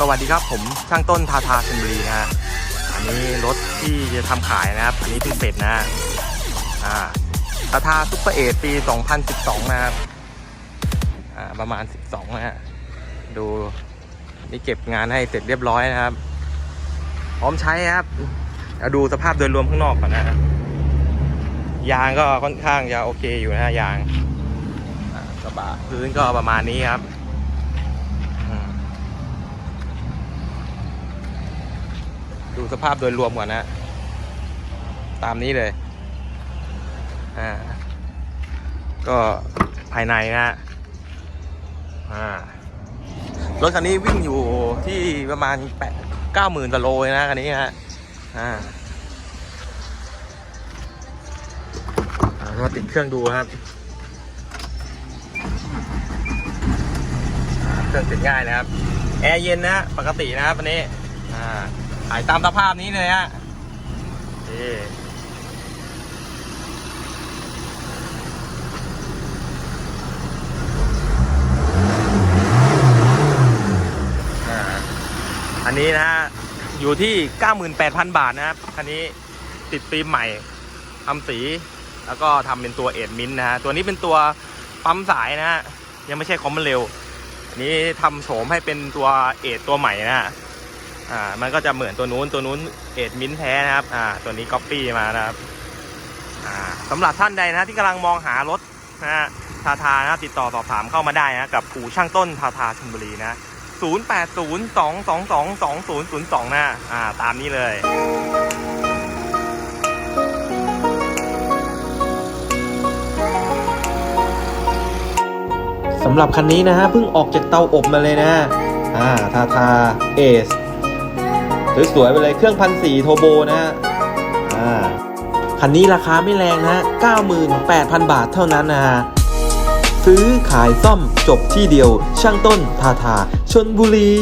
สวัสดีครับผมช่างต้นทาทาชลบุรีนะฮะอันนี้รถที่จะทำขายนะครับ อันนี้เพิ่งเสร็จนะอ่าทาทาซุปเปอร์เอปี 2012 นะครับอ่าประมาณ 12 นะฮะดูนี่เก็บงานให้เสร็จเรียบร้อยนะครับ พร้อมใช้ครับเอาดูสภาพโดยรวมข้างนอกก่อนนะฮะยางก็ค่อนข้างจะโอเคอยู่นะฮะยางอ่ากระบะพื้นก็ประมาณนี้ครับอืม ดู สภาพโดยรวมก่อนนะตามนี้เลยอ่าก็ภายในนะอ่ารถคันนี้วิ่งอยู่ที่ประมาณแปดเก้าหมื่นกิโลนะคันนี้ฮะอ่ามาติดเครื่องดูครับ เครื่องติดง่ายนะครับ แอร์เย็นนะ ปกตินะครับวันนี้ อ่า ถ่ายตามสภาพนี้เลยฮะอันนี้นะฮะ อยู่ที่ 98,000 บาทนะครับ คันนี้ติดฟิล์มใหม่ทำสี แล้วก็ทำเป็นตัวเอ็ดมินนะฮะ ตัวนี้เป็นตัวปั๊มสายนะฮะ ยังไม่ใช่คอมมอนเร็ว อันนี้ทำโฉมให้เป็นตัวเอ็ดตัวใหม่นะฮะ อ่า มันก็จะเหมือนตัวนู้นตัวนู้นเอ็ดมินท์แท้นะครับ อ่า ตัวนี้ก๊อปปี้มานะครับ อ่าสำหรับท่านใดนะที่กำลังมองหารถนะฮะทาทานะติดต่อสอบถามเข้ามาได้นะกับอู่ช่างต้นทาทาชลบุรีนะ 0 8 0 2 2 2 2 0 0 2 นะอ่า ตามนี้เลยสำหรับคันนี้นะฮะเพิ่งออกจากเตาอบมาเลยนะอ่าทาทาเอส สวยๆไปเลยเครื่องพันสี่โทโบนะฮะอ่าคันนี้ราคาไม่แรงนะ 98,000 บาทเท่านั้นนะฮะซื้อขายซ่อมจบที่เดียว ช่างต้นทาทาชนบุรี